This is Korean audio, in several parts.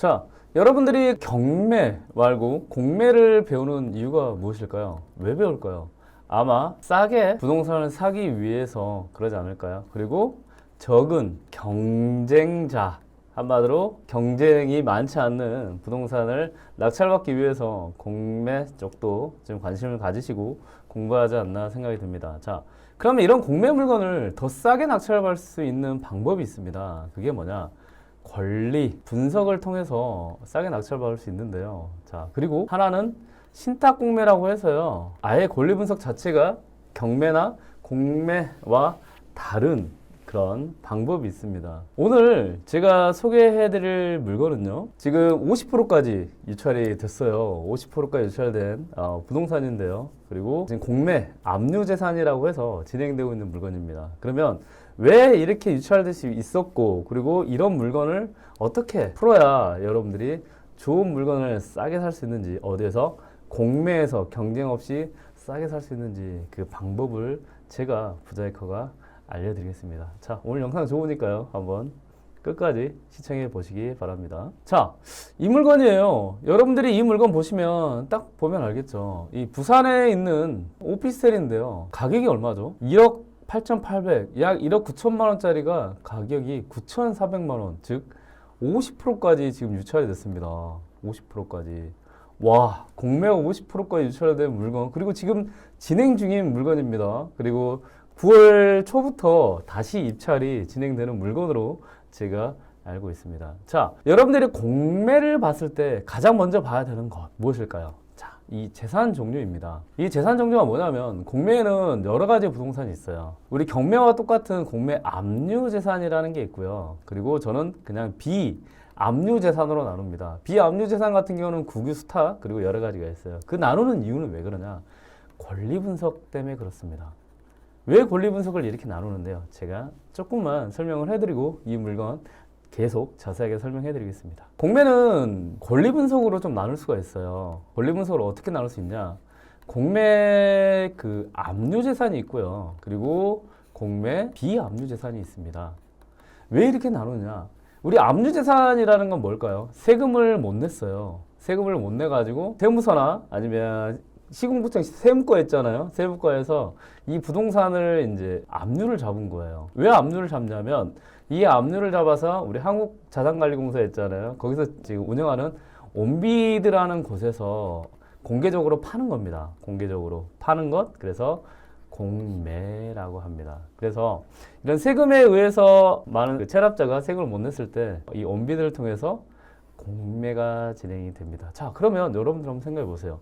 자, 여러분들이 경매 말고 공매를 배우는 이유가 무엇일까요? 왜 배울까요? 아마 싸게 부동산을 사기 위해서 그러지 않을까요? 그리고 적은 경쟁자 한마디로 경쟁이 많지 않는 부동산을 낙찰받기 위해서 공매 쪽도 좀 관심을 가지시고 공부하지 않나 생각이 듭니다. 자, 그러면 이런 공매 물건을 더 싸게 낙찰받을 수 있는 방법이 있습니다. 그게 뭐냐? 권리 분석을 통해서 싸게 낙찰받을 수 있는데요. 자, 그리고 하나는 신탁 공매라고 해서요. 아예 권리 분석 자체가 경매나 공매와 다른 그런 방법이 있습니다. 오늘 제가 소개해드릴 물건은요. 지금 50%까지 유찰이 됐어요. 50%까지 유찰된 어, 부동산인데요. 그리고 지금 공매 압류 재산이라고 해서 진행되고 있는 물건입니다. 그러면 왜 이렇게 유찰될 수 있었고 그리고 이런 물건을 어떻게 풀어야 여러분들이 좋은 물건을 싸게 살 수 있는지 어디에서 공매에서 경쟁 없이 싸게 살 수 있는지 그 방법을 제가 부자이커가 알려드리겠습니다. 자, 오늘 영상 좋으니까요. 한번 끝까지 시청해 보시기 바랍니다. 자, 이 물건이에요. 여러분들이 이 물건 보시면 딱 보면 알겠죠. 이 부산에 있는 오피스텔인데요. 가격이 얼마죠? 1억 8,800, 약 1억 9천만 원짜리가 가격이 9,400만 원, 즉 50%까지 지금 유찰이 됐습니다. 50%까지. 와, 공매가 50%까지 유찰된 물건. 그리고 지금 진행 중인 물건입니다. 그리고 9월 초부터 다시 입찰이 진행되는 물건으로 제가 알고 있습니다. 자, 여러분들이 공매를 봤을 때 가장 먼저 봐야 되는 것 무엇일까요? 자, 이 재산 종류입니다. 이 재산 종류가 뭐냐면 공매에는 여러 가지 부동산이 있어요. 우리 경매와 똑같은 공매 압류 재산이라는 게 있고요. 그리고 저는 그냥 비 압류 재산으로 나눕니다. 비압류 재산 같은 경우는 국유 수탁 그리고 여러 가지가 있어요. 그 나누는 이유는 왜 그러냐? 권리 분석 때문에 그렇습니다. 왜 권리 분석을 이렇게 나누는데요? 제가 조금만 설명을 해드리고 이 물건 계속 자세하게 설명해 드리겠습니다. 공매는 권리 분석으로 좀 나눌 수가 있어요. 권리 분석을 어떻게 나눌 수 있냐? 공매 그 압류 재산이 있고요. 그리고 공매 비압류 재산이 있습니다. 왜 이렇게 나누냐? 우리 압류 재산이라는 건 뭘까요? 세금을 못 냈어요. 세금을 못 내 가지고 세무서나 아니면 시공부청 세무과 있잖아요. 세무과에서 이 부동산을 이제 압류를 잡은 거예요. 왜 압류를 잡냐면 이 압류를 잡아서 우리 한국자산관리공사 있잖아요. 거기서 지금 운영하는 온비드라는 곳에서 공개적으로 파는 겁니다. 공개적으로 파는 것. 그래서 공매라고 합니다. 그래서 이런 세금에 의해서 많은 그 체납자가 세금을 못 냈을 때 이 온비드를 통해서 공매가 진행이 됩니다. 자, 그러면 여러분들 한번 생각해 보세요.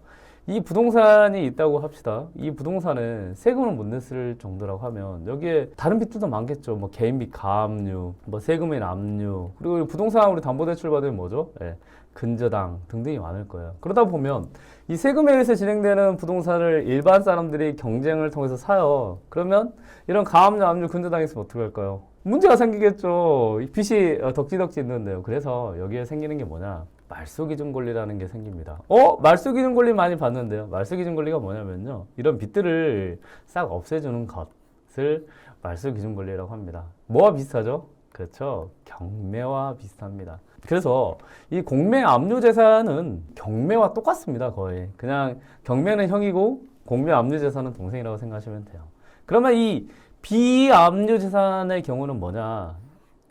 이 부동산이 있다고 합시다. 이 부동산에 세금을 못 냈을 정도라고 하면 여기에 다른 빚들도 많겠죠. 뭐 개인빚 가압류, 뭐 세금의 압류, 그리고 부동산 우리 담보대출 받으면 뭐죠? 예, 근저당 등등이 많을 거예요. 그러다 보면 이 세금에 의해서 진행되는 부동산을 일반 사람들이 경쟁을 통해서 사요. 그러면 이런 가압류, 압류, 있으면 어떻게 할까요? 문제가 생기겠죠. 이 빚이 어, 덕지덕지 있는데요. 그래서 여기에 생기는 게 뭐냐? 말소기준 권리라는 게 생깁니다. 어? 말소기준 권리 많이 봤는데요. 말소기준 권리가 뭐냐면요. 이런 빚들을 싹 없애주는 것을 말소기준 권리라고 합니다. 뭐와 비슷하죠? 그렇죠. 경매와 비슷합니다. 그래서 이 공매 압류 재산은 경매와 똑같습니다. 거의. 그냥 경매는 형이고 공매 압류 재산은 동생이라고 생각하시면 돼요. 그러면 이 비압류 재산의 경우는 뭐냐?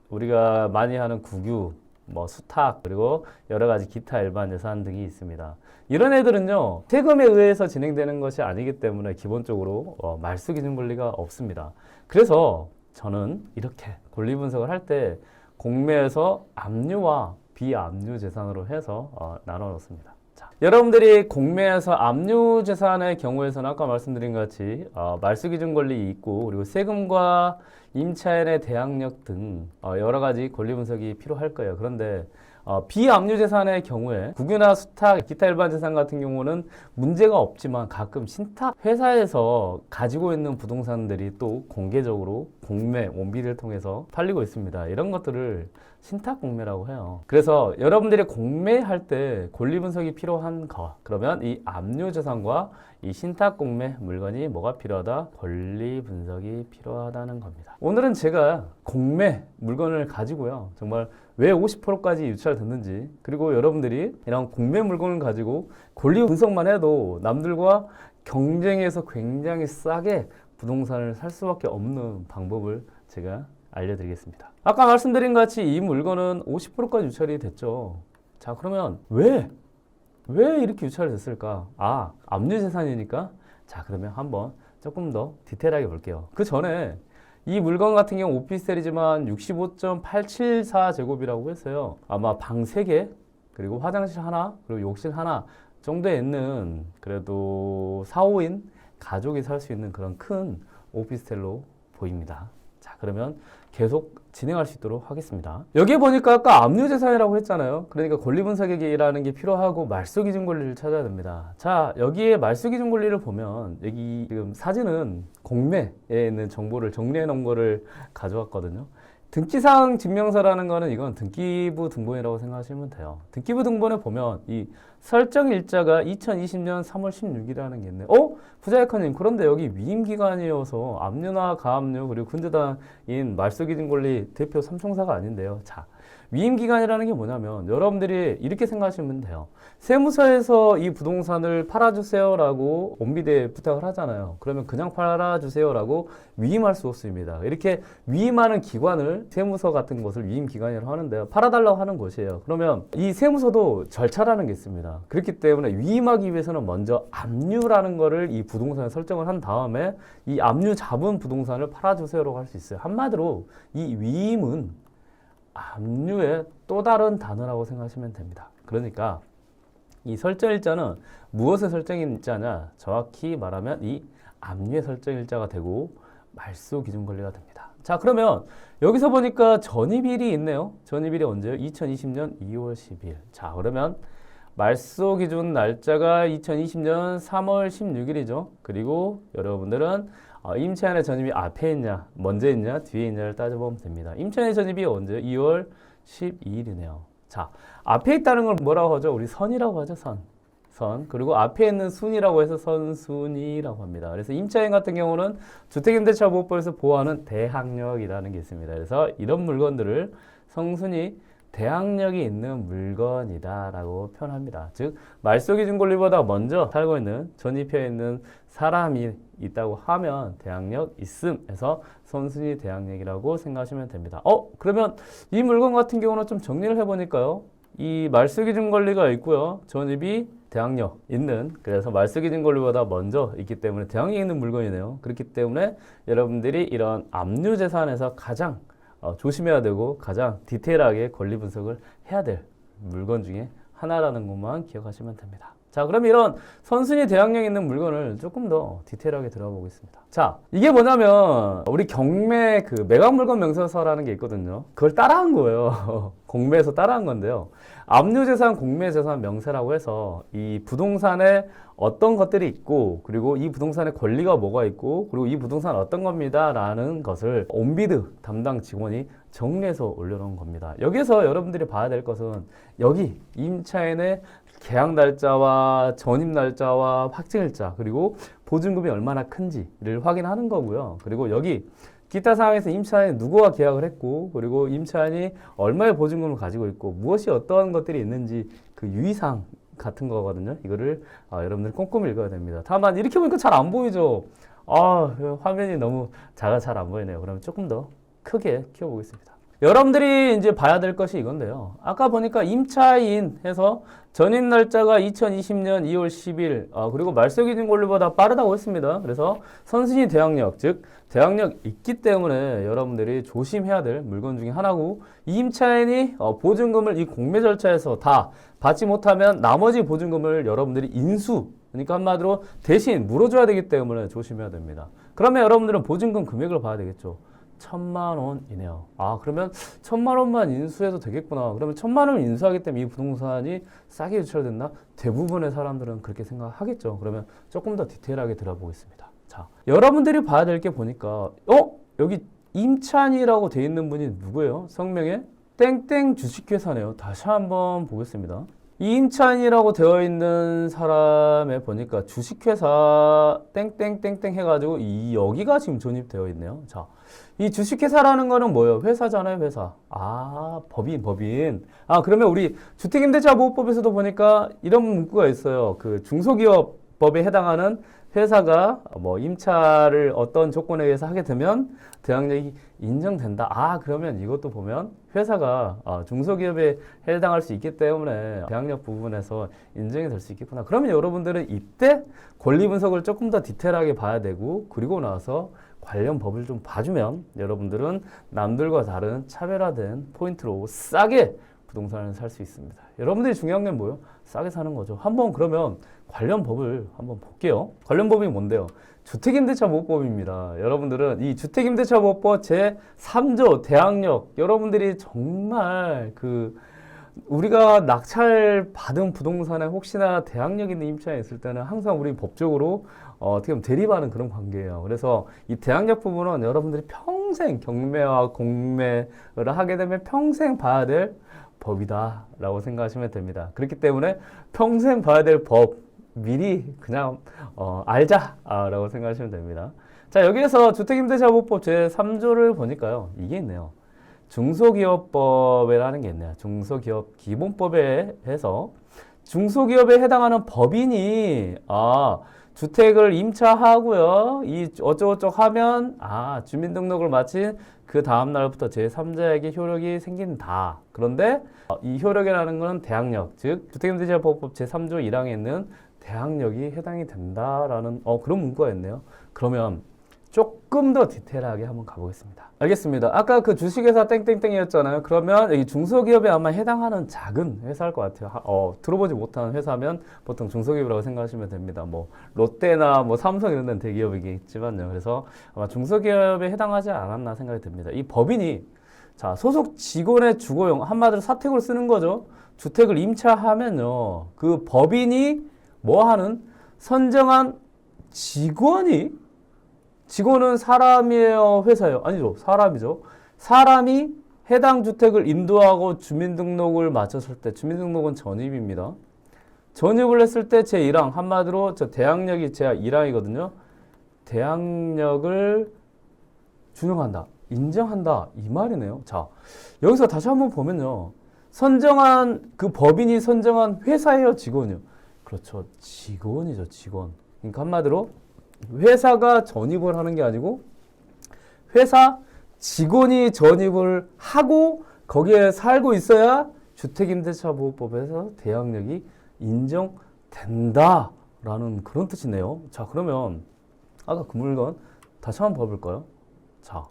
우리가 많이 하는 국유, 뭐 수탁 그리고 여러 가지 기타 일반 재산 등이 있습니다. 이런 애들은요 세금에 의해서 진행되는 것이 아니기 때문에 기본적으로 어, 말소 기준 권리가 없습니다. 그래서 저는 이렇게 권리 분석을 할 때 공매에서 압류와 비압류 재산으로 해서 어, 나눠 놓습니다. 자, 여러분들이 공매에서 압류 재산의 경우에서는 아까 말씀드린 것 같이 어, 말소 기준 권리 있고 그리고 세금과 임차인의 대항력 등 어, 여러 가지 권리 분석이 필요할 거예요. 그런데 어, 비압류 재산의 경우에 국유나 수탁, 기타 일반 재산 같은 경우는 문제가 없지만 가끔 신탁 회사에서 가지고 있는 부동산들이 또 공개적으로 공매, 원비를 통해서 팔리고 있습니다. 이런 것들을 신탁 공매라고 해요. 그래서 여러분들이 공매할 때 권리 분석이 필요한 거 그러면 이 압류 재산과 이 신탁 공매 물건이 뭐가 필요하다? 권리 분석이 필요하다는 겁니다. 오늘은 제가 공매 물건을 가지고요. 정말 왜 50%까지 유찰됐는지 그리고 여러분들이 이런 공매 물건을 가지고 권리 분석만 해도 남들과 경쟁해서 굉장히 싸게 부동산을 살 수밖에 없는 방법을 제가 알려드리겠습니다. 아까 말씀드린 같이 이 물건은 50%까지 유찰이 됐죠. 자, 그러면 왜? 왜 이렇게 유찰이 됐을까? 아, 압류 재산이니까? 자, 그러면 한번 조금 더 디테일하게 볼게요. 그 전에 이 물건 같은 경우 오피스텔이지만 65.874제곱이라고 했어요. 아마 방 3개, 그리고 화장실 하나, 그리고 욕실 하나 정도에 있는 그래도 4, 5인 가족이 살 수 있는 그런 큰 오피스텔로 보입니다. 자, 그러면 계속 진행할 수 있도록 하겠습니다. 여기에 보니까 아까 압류 재산이라고 했잖아요. 그러니까 권리 분석액이라는 게 필요하고 말소 기준 권리를 찾아야 됩니다. 자, 여기에 말소 기준 권리를 보면 여기 지금 사진은 공매에 있는 정보를 정리해 놓은 거를 가져왔거든요. 등기사항 증명서라는 거는 이건 등기부 등본이라고 생각하시면 돼요. 등기부 등본에 보면 이 설정 일자가 2020년 3월 16일이라는 게 있네요. 어? 부자이커님 그런데 여기 위임 기간이어서 압류나 가압류 그리고 군대당인 말소기준 권리 대표 삼총사가 아닌데요. 자, 위임 기간이라는 게 뭐냐면 여러분들이 이렇게 생각하시면 돼요. 세무서에서 이 부동산을 팔아주세요라고 온비대 부탁을 하잖아요. 그러면 그냥 팔아주세요라고 위임할 수 없습니다. 이렇게 위임하는 기관을 세무서 같은 것을 위임 기관이라고 하는데요. 팔아달라고 하는 곳이에요. 그러면 이 세무서도 절차라는 게 있습니다. 그렇기 때문에 위임하기 위해서는 먼저 압류라는 거를 이 부동산에 설정을 한 다음에 이 압류 잡은 부동산을 팔아주세요라고 할 수 있어요. 한마디로 이 위임은 압류의 또 다른 단어라고 생각하시면 됩니다. 그러니까 이 설정 일자는 무엇의 설정 일자냐? 정확히 말하면 이 압류의 설정 일자가 되고 말소 기준 권리가 됩니다. 자, 그러면 여기서 보니까 전입일이 있네요. 전입일이 언제요? 2020년 2월 10일. 자, 그러면 말소 기준 날짜가 2020년 3월 16일이죠. 그리고 여러분들은 어, 임차인의 전입이 앞에 있냐, 먼저 있냐, 뒤에 있냐를 따져보면 됩니다. 임차인의 전입이 언제? 2월 12일이네요. 자, 앞에 있다는 걸 뭐라고 하죠? 우리 선이라고 하죠, 선. 선. 그리고 앞에 있는 순이라고 해서 선순이라고 합니다. 그래서 임차인 같은 경우는 주택임대차 보호법에서 보호하는 대항력이라는 게 있습니다. 그래서 이런 물건들을 성순이 대항력이 있는 물건이다라고 표현합니다. 즉 말소기준 권리보다 먼저 살고 있는 전입해 있는 사람이 있다고 하면 대항력 있음에서 선순위 대항력이라고 생각하시면 됩니다. 어 그러면 이 물건 같은 경우는 좀 정리를 해보니까요. 이 말소기준 권리가 있고요. 전입이 대항력 있는 그래서 말소기준 권리보다 먼저 있기 때문에 대항력 있는 물건이네요. 그렇기 때문에 여러분들이 이런 압류 재산에서 가장 어, 조심해야 되고 가장 디테일하게 권리 분석을 해야 될 물건 중에 하나라는 것만 기억하시면 됩니다. 자, 그럼 이런 선순위 대항력 있는 물건을 조금 더 디테일하게 들어보겠습니다. 자, 이게 뭐냐면 우리 경매 그 매각 물건 명세서라는 게 있거든요. 그걸 따라한 거예요. 공매에서 따라한 건데요. 압류재산, 공매재산 명세라고 해서 이 부동산에 어떤 것들이 있고 그리고 이 부동산의 권리가 뭐가 있고 그리고 이 부동산 어떤 겁니다라는 것을 온비드 담당 직원이 정리해서 올려놓은 겁니다. 여기서 여러분들이 봐야 될 것은 여기 임차인의 계약 날짜와 전입 날짜와 확정일자 그리고 보증금이 얼마나 큰지를 확인하는 거고요. 그리고 여기 기타 사항에서 임차인이 누구와 계약을 했고 그리고 임차인이 얼마의 보증금을 가지고 있고 무엇이 어떠한 것들이 있는지 그 유의사항 같은 거거든요. 이거를 아, 여러분들 꼼꼼히 읽어야 됩니다. 다만 이렇게 보니까 잘 안 보이죠. 아 화면이 너무 작아 잘 안 보이네요. 그러면 조금 더 크게 키워보겠습니다. 여러분들이 이제 봐야 될 것이 이건데요. 아까 보니까 임차인 해서 전입 날짜가 2020년 2월 10일, 아, 그리고 말소 기준 권리보다 빠르다고 했습니다. 그래서 선순위 대항력, 즉, 대항력 있기 때문에 여러분들이 조심해야 될 물건 중에 하나고, 이 임차인이 어, 보증금을 이 공매 절차에서 다 받지 못하면 나머지 보증금을 여러분들이 인수, 그러니까 한마디로 대신 물어줘야 되기 때문에 조심해야 됩니다. 그러면 여러분들은 보증금 금액을 봐야 되겠죠. 천만 원이네요. 아, 그러면 천만 원만 인수해도 되겠구나. 그러면 천만 원을 인수하기 때문에 이 부동산이 싸게 유찰됐나? 대부분의 사람들은 그렇게 생각하겠죠. 그러면 조금 더 디테일하게 들어보겠습니다. 자, 여러분들이 봐야 될 게 보니까, 어? 여기 임찬이라고 돼 있는 분이 누구예요? 성명에? 땡땡 주식회사네요. 다시 한번 보겠습니다. 이임찬이라고 되어 있는 사람에 보니까 주식회사 땡땡땡땡 해가지고 이 여기가 지금 존입되어 있네요. 자, 이 주식회사라는 거는 뭐예요? 회사잖아요, 회사. 아, 법인, 법인. 아, 그러면 우리 주택임대차 보호법에서도 보니까 이런 문구가 있어요. 그 중소기업법에 해당하는 회사가 뭐 임차를 어떤 조건에 의해서 하게 되면 대항력이 인정된다. 아, 그러면 이것도 보면 회사가 아, 중소기업에 해당할 수 있기 때문에 대항력 부분에서 인정이 될 수 있겠구나. 그러면 여러분들은 이때 권리 분석을 조금 더 디테일하게 봐야 되고 그리고 나서 관련 법을 좀 봐주면 여러분들은 남들과 다른 차별화된 포인트로 싸게 부동산을 살 수 있습니다. 여러분들이 중요한 게 뭐예요? 싸게 사는 거죠. 한번 그러면 관련 법을 한번 볼게요. 관련 법이 뭔데요? 주택임대차보호법입니다. 여러분들은 이 주택임대차보호법 제 3조 대항력 여러분들이 정말 그 우리가 낙찰 받은 부동산에 혹시나 대항력 있는 임차에 있을 때는 항상 우리 법적으로 어, 어떻게 보면 대립하는 그런 관계예요. 그래서 이 대항력 부분은 여러분들이 평생 경매와 공매를 하게 되면 평생 봐야 될 법이다라고 생각하시면 됩니다. 그렇기 때문에 평생 봐야 될 법 미리 그냥 어, 알자라고 생각하시면 됩니다. 자 여기에서 주택임대차보호법 제 3조를 보니까요 이게 있네요. 중소기업법이라는 게 있네요. 중소기업 기본법에 해서 중소기업에 해당하는 법인이 아 주택을 임차하고요. 이 어쩌고저쩌고 하면 아 주민등록을 마친 그 다음 날부터 제3자에게 효력이 생긴다. 그런데 어, 이 효력이라는 것은 대항력, 즉 주택임대차보호법 제3조 1항에 있는 대항력이 해당이 된다라는 어 그런 문구가 있네요. 그러면 조금 더 디테일하게 한번 가보겠습니다. 알겠습니다. 아까 그 주식회사 땡땡땡이었잖아요. 그러면 이 중소기업에 아마 해당하는 작은 회사일 것 같아요. 하- 어, 들어보지 못하는 회사면 보통 중소기업이라고 생각하시면 됩니다. 뭐 롯데나 뭐 삼성 이런 데는 대기업이겠지만요. 그래서 아마 중소기업에 해당하지 않았나 생각이 듭니다. 이 법인이 자 소속 직원의 주거용 한마디로 사택으로 쓰는 거죠. 주택을 임차하면요. 그 법인이 뭐 하는 선정한 직원이 직원은 사람이에요, 회사예요? 아니죠. 사람이죠. 사람이 해당 주택을 인도하고 주민등록을 마쳤을 때 주민등록은 전입입니다. 전입을 했을 때 제 1항 한마디로 저 대항력이 제 1항이거든요. 대항력을 준용한다. 인정한다. 이 말이네요. 자, 여기서 다시 한번 보면요. 선정한 그 법인이 선정한 회사예요, 직원이요. 그렇죠. 직원이죠, 직원. 그러니까 한마디로 회사가 전입을 하는 게 아니고 회사 직원이 전입을 하고 거기에 살고 있어야 주택임대차보호법에서 대항력이 인정된다라는 그런 뜻이네요. 자, 그러면 아까 그 물건 다시 한번 봐볼까요? 자,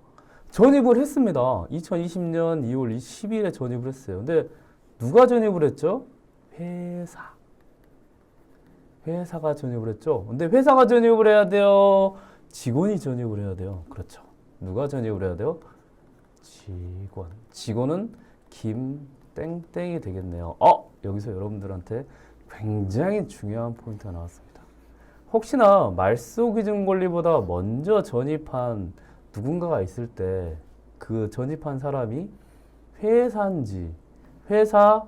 전입을 했습니다. 2020년 2월 20일에 전입을 했어요. 근데 누가 전입을 했죠? 회사. 회사가 전입을 했죠. 근데 회사가 전입을 해야 돼요. 직원이 전입을 해야 돼요. 그렇죠. 누가 전입을 해야 돼요? 직원. 직원은 김 땡땡이 되겠네요. 어, 여기서 여러분들한테 굉장히 중요한 포인트가 나왔습니다. 혹시나 말소 기준 권리보다 먼저 전입한 누군가가 있을 때 그 전입한 사람이 회사인지 회사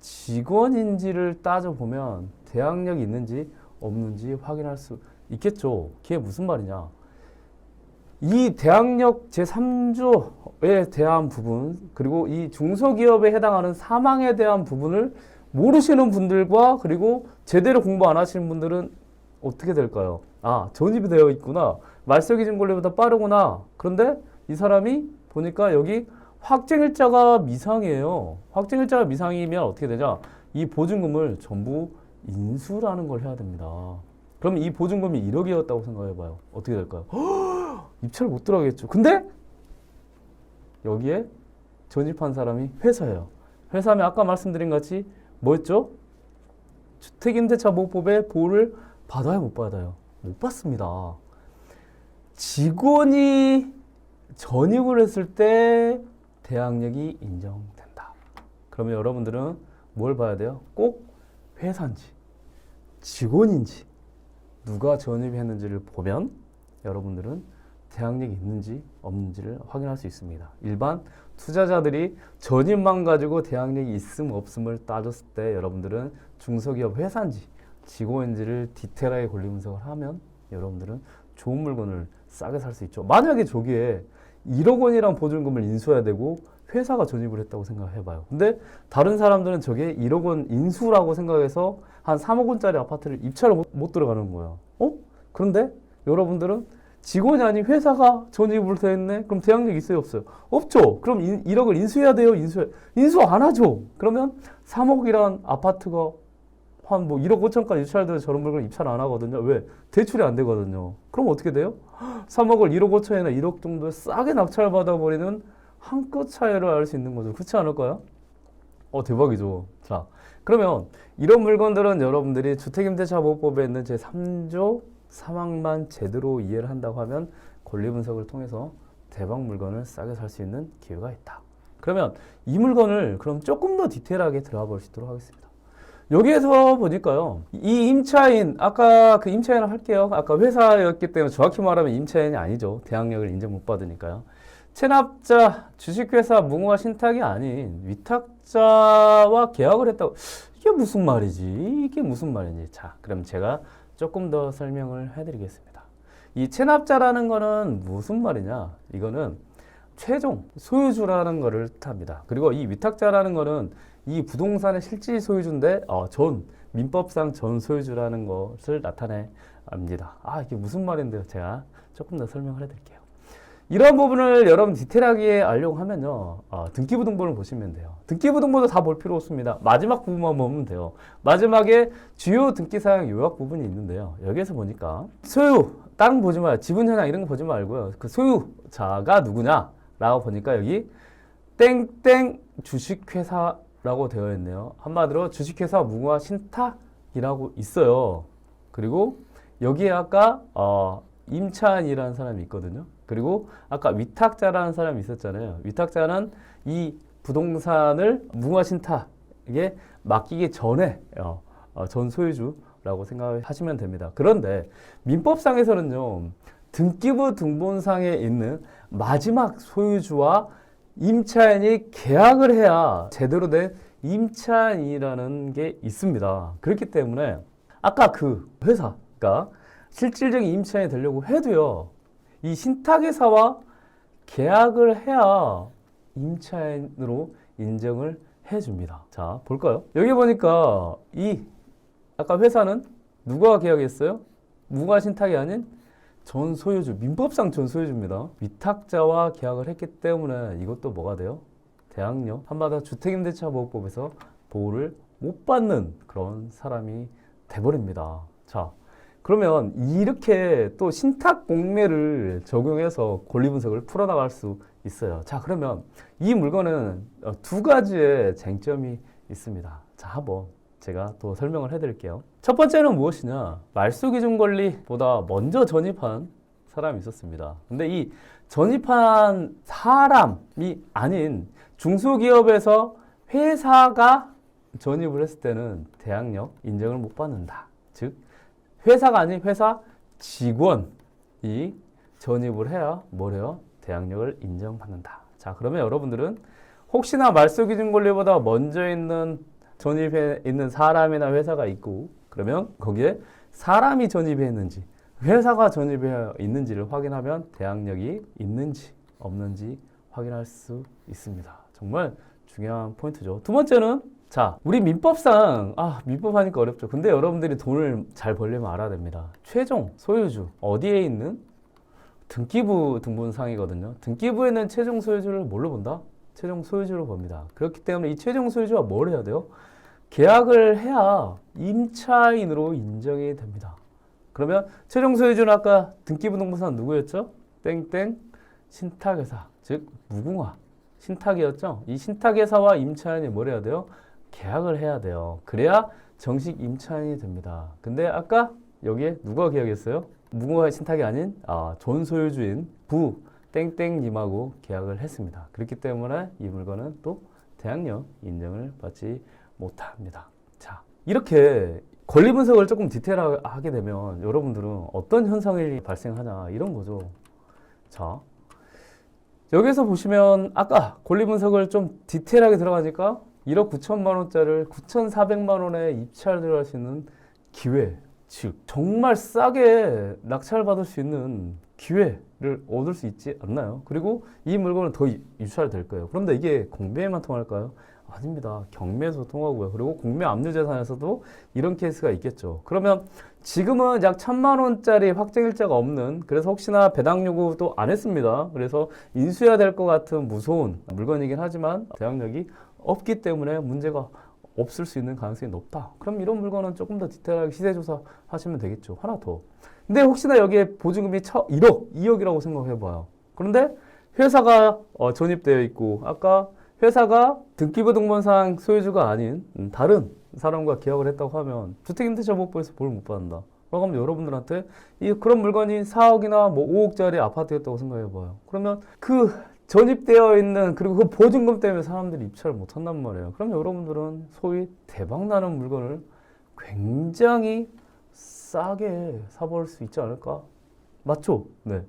직원인지를 따져보면 대항력이 있는지 없는지 확인할 수 있겠죠. 그게 무슨 말이냐. 이 대항력 제3조에 대한 부분, 그리고 이 중소기업에 해당하는 사망에 대한 부분을 모르시는 분들과 그리고 제대로 공부 안 하시는 분들은 어떻게 될까요? 아, 전입이 되어 있구나. 말소 기준 권리보다 빠르구나. 그런데 이 사람이 보니까 여기 확정일자가 미상이에요. 확정일자가 미상이면 어떻게 되냐? 이 보증금을 전부 인수라는 걸 해야 됩니다. 그럼 이 보증금이 1억이었다고 생각해봐요. 어떻게 될까요? 입찰 못 들어가겠죠. 근데 여기에 전입한 사람이 회사예요. 회사면 아까 말씀드린 같이 뭐였죠? 주택임대차보호법의 보호를 받아요, 못 받아요? 못 받습니다. 직원이 전입을 했을 때 대항력이 인정된다. 그러면 여러분들은 뭘 봐야 돼요? 꼭 회사인지 직원인지 누가 전입했는지를 보면 여러분들은 대항력이 있는지 없는지를 확인할 수 있습니다. 일반 투자자들이 전입만 가지고 대항력이 있음 없음을 따졌을 때 여러분들은 중소기업 회사인지 직원인지를 디테일하게 권리 분석을 하면 여러분들은 좋은 물건을 싸게 살 수 있죠. 만약에 저기에 1억 원이란 보증금을 인수해야 되고 회사가 전입을 했다고 생각해봐요. 근데 다른 사람들은 저게 1억 원 인수라고 생각해서 한 3억 원짜리 아파트를 입찰을 못, 못 들어가는 거예요. 어? 그런데 여러분들은 직원이 아닌 회사가 전입을 됐네? 그럼 대항력 있어요? 없어요? 없죠. 그럼 인, 1억을 인수해야 돼요? 인수 인수 안 하죠. 그러면 3억이란 아파트가 한 뭐 1억 5천까지 입찰돼도 저런 물건 입찰 안 하거든요. 왜? 대출이 안 되거든요. 그럼 어떻게 돼요? 3억을 1억 5천이나 1억 정도에 싸게 낙찰 받아버리는 한 끗 차이를 알 수 있는 거죠. 그렇지 않을까요? 어, 대박이죠. 자, 그러면 이런 물건들은 여러분들이 주택임대차보호법에 있는 제 3조 3항만 제대로 이해를 한다고 하면 권리 분석을 통해서 대박 물건을 싸게 살 수 있는 기회가 있다. 그러면 이 물건을 그럼 조금 더 디테일하게 들어가 보시도록 하겠습니다. 여기에서 보니까요. 이 임차인, 아까 그 임차인을 할게요. 아까 회사였기 때문에 정확히 말하면 임차인이 아니죠. 대항력을 인정 못 받으니까요. 체납자, 주식회사, 무궁화 신탁이 아닌 위탁자와 계약을 했다고. 이게 무슨 말이지? 이게 무슨 말이지? 자, 그럼 제가 조금 더 설명을 해드리겠습니다. 이 체납자라는 거는 무슨 말이냐? 이거는 최종 소유주라는 거를 뜻합니다. 그리고 이 위탁자라는 거는 이 부동산의 실질 소유주인데 어, 전 민법상 전 소유주라는 것을 나타냅니다. 아 이게 무슨 말인데요? 제가 조금 더 설명을 해드릴게요. 이런 부분을 여러분 디테일하게 알려고 하면요 어, 등기부등본을 보시면 돼요. 등기부등본도 다 볼 필요 없습니다. 마지막 부분만 보면 돼요. 마지막에 주요 등기사항 요약 부분이 있는데요. 여기에서 보니까 소유 땅 보지 마요. 지분 현황 이런 거 보지 말고요. 그 소유자가 누구냐라고 보니까 여기 땡땡 주식회사라고 되어 있네요. 한마디로 주식회사 무궁화 신탁이라고 있어요. 그리고 여기에 아까 어, 임찬이라는 사람이 있거든요. 그리고 아까 위탁자라는 사람이 있었잖아요. 위탁자는 이 부동산을 무궁화 신탁에 맡기기 전에 어, 어, 전 소유주라고 생각하시면 됩니다. 그런데 민법상에서는요. 등기부 등본상에 있는 마지막 소유주와 임차인이 계약을 해야 제대로 된 임차인이라는 게 있습니다. 그렇기 때문에 아까 그 회사가 실질적인 임차인이 되려고 해도요. 이 신탁회사와 계약을 해야 임차인으로 인정을 해줍니다. 자, 볼까요? 여기 보니까 이 아까 회사는 누가 계약했어요? 무가 신탁이 아닌 전 소유주, 민법상 전 소유주입니다. 위탁자와 계약을 했기 때문에 이것도 뭐가 돼요? 대항력, 한마디로 주택임대차보호법에서 보호를 못 받는 그런 사람이 돼버립니다. 자, 그러면 이렇게 또 신탁 공매를 적용해서 권리 분석을 풀어나갈 수 있어요. 자, 그러면 이 물건은 어, 두 가지의 쟁점이 있습니다. 자, 한번 제가 또 설명을 해드릴게요. 첫 번째는 무엇이냐? 말소 기준 권리보다 먼저 전입한 사람이 있었습니다. 근데 이 전입한 사람이 아닌 중소기업에서 회사가 전입을 했을 때는 대항력 인정을 못 받는다. 즉, 회사가 아닌 회사 직원이 전입을 해야 뭐래요? 대항력을 인정받는다. 자, 그러면 여러분들은 혹시나 말소 기준 권리보다 먼저 있는 전입해 있는 사람이나 회사가 있고 그러면 거기에 사람이 전입했는지 회사가 전입해 있는지를 확인하면 대항력이 있는지 없는지 확인할 수 있습니다. 정말 중요한 포인트죠. 두 번째는 자, 우리 민법상 아, 민법 하니까 어렵죠. 근데 여러분들이 돈을 잘 벌려면 알아야 됩니다. 최종 소유주 어디에 있는 등기부 등본상이거든요. 등기부에는 최종 소유주를 뭘로 본다? 최종 소유주로 봅니다. 그렇기 때문에 이 최종 소유주가 뭘 해야 돼요? 계약을 해야 임차인으로 인정이 됩니다. 그러면 최종 소유주는 아까 등기부 등본상 누구였죠? 땡땡 신탁회사 즉 무궁화 신탁이었죠. 이 신탁회사와 임차인이 뭘 해야 돼요? 계약을 해야 돼요. 그래야 정식 임차인이 됩니다. 근데 아까 여기에 누가 계약했어요? 무궁화 신탁이 아닌 아, 존 소유주인 부 땡땡님하고 계약을 했습니다. 그렇기 때문에 이 물건은 또 대항력 인정을 받지 못합니다. 자, 이렇게 권리 분석을 조금 디테일하게 되면 여러분들은 어떤 현상이 발생하냐 이런 거죠. 자, 여기서 보시면 아까 권리 분석을 좀 디테일하게 들어가니까 1억 9천만 원짜리를 9,400만 원에 입찰을 있는 기회, 즉 정말 싸게 낙찰받을 수 있는 기회를 얻을 수 있지 않나요? 그리고 이 물건은 더 이- 입찰될 거예요. 그런데 이게 공매에만 통할까요? 아닙니다. 경매에서 통하고요. 그리고 공매 압류재산에서도 이런 케이스가 있겠죠. 그러면 지금은 약 천만 원짜리 확정일자가 없는 그래서 혹시나 배당 요구도 안 했습니다. 그래서 인수해야 될 것 같은 무서운 물건이긴 하지만 대항력이 없기 때문에 문제가 없을 수 있는 가능성이 높다. 그럼 이런 물건은 조금 더 디테일하게 시세 조사 하시면 되겠죠. 하나 더. 근데 혹시나 여기에 보증금이 1억, 2억이라고 생각해 봐요. 그런데 회사가 어, 존입되어 있고 아까 회사가 등기부등본상 소유주가 아닌 음, 다른 사람과 계약을 했다고 하면 주택임대차보호법에서 뭘못 받는다. 그러면 여러분들한테 이 그런 물건이 4억이나 뭐 5억짜리 아파트였다고 생각해 봐요. 그러면 그 전입되어 있는 그리고 그 보증금 때문에 사람들이 입찰을 못 한단 말이에요. 그럼 여러분들은 소위 대박 나는 물건을 굉장히 싸게 사볼 수 있지 않을까? 맞죠? 네.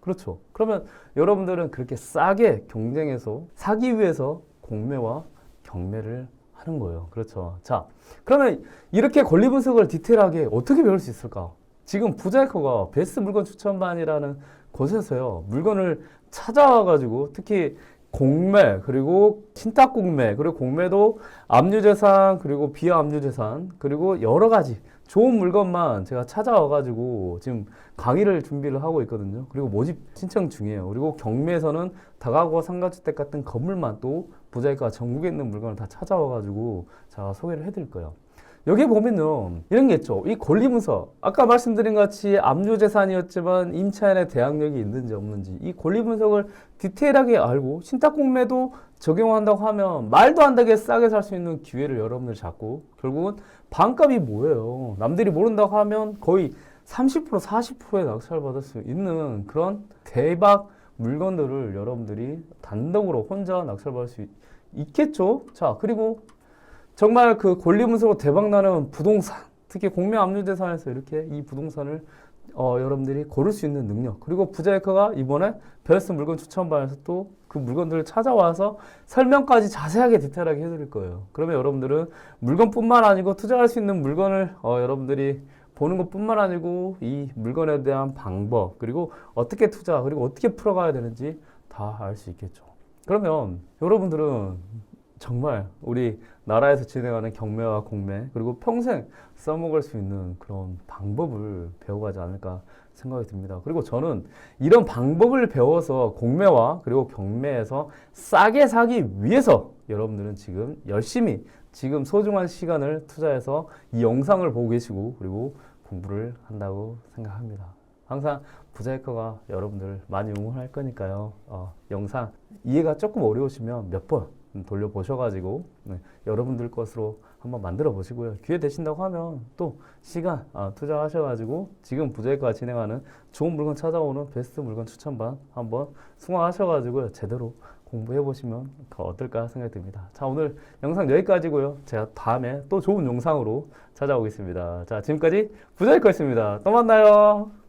그렇죠. 그러면 여러분들은 그렇게 싸게 경쟁해서 사기 위해서 공매와 경매를 하는 거예요. 그렇죠. 자, 그러면 이렇게 권리 분석을 디테일하게 어떻게 배울 수 있을까? 지금 부자이커가 베스트 물건 추천반이라는 곳에서요, 물건을 찾아와가지고 특히 공매, 그리고 신탁 공매, 그리고 공매도 압류 재산, 그리고 비압류 재산, 그리고 여러 가지 좋은 물건만 제가 찾아와 가지고 지금 강의를 준비를 하고 있거든요. 그리고 모집 신청 중이에요. 그리고 경매에서는 다가구 상가주택 같은 건물만 또 부자이가 전국에 있는 물건을 다 찾아와 가지고 제가 소개를 해드릴 거예요. 여기 보면은 이런 게 있죠. 이 권리 분석. 아까 말씀드린 같이 압류재산이었지만 임차인의 대항력이 있는지 없는지 이 권리 분석을 디테일하게 알고 신탁 공매도 적용한다고 하면 말도 안 되게 싸게 살 수 있는 기회를 여러분들 잡고 결국은 반값이 뭐예요? 남들이 모른다고 하면 거의 30% 40%의 낙찰 받을 수 있는 그런 대박 물건들을 여러분들이 단독으로 혼자 낙찰 받을 수 있, 있겠죠? 자, 그리고 정말 그 권리 분석으로 대박나는 부동산, 특히 공매 압류재산에서 이렇게 이 부동산을 어, 여러분들이 고를 수 있는 능력. 그리고 부자이커가 이번에 베스트 물건 추천반에서 또 그 물건들을 찾아와서 설명까지 자세하게 디테일하게 해드릴 거예요. 그러면 여러분들은 물건뿐만 아니고 투자할 수 있는 물건을 어, 여러분들이 보는 것뿐만 아니고 이 물건에 대한 방법 그리고 어떻게 투자 그리고 어떻게 풀어가야 되는지 다 알 수 있겠죠. 그러면 여러분들은 정말 우리 나라에서 진행하는 경매와 공매 그리고 평생 써먹을 수 있는 그런 방법을 배워가지 않을까 생각이 듭니다. 그리고 저는 이런 방법을 배워서 공매와 그리고 경매에서 싸게 사기 위해서 여러분들은 지금 열심히 지금 소중한 시간을 투자해서 이 영상을 보고 계시고 그리고 공부를 한다고 생각합니다. 항상 부자이커가 여러분들 많이 응원할 거니까요. 어, 영상 이해가 조금 어려우시면 몇 번 돌려보셔가지고 네, 여러분들 것으로 한번 만들어 보시고요. 기회 되신다고 하면 또 시간 아, 투자하셔가지고 지금 부자이커가 진행하는 좋은 물건 찾아오는 베스트 물건 추천반 한번 승화하셔가지고요. 제대로 공부해 보시면 어떨까 생각이 듭니다. 자 오늘 영상 여기까지고요. 제가 다음에 또 좋은 영상으로 찾아오겠습니다. 자 지금까지 부자이커였습니다. 또 만나요.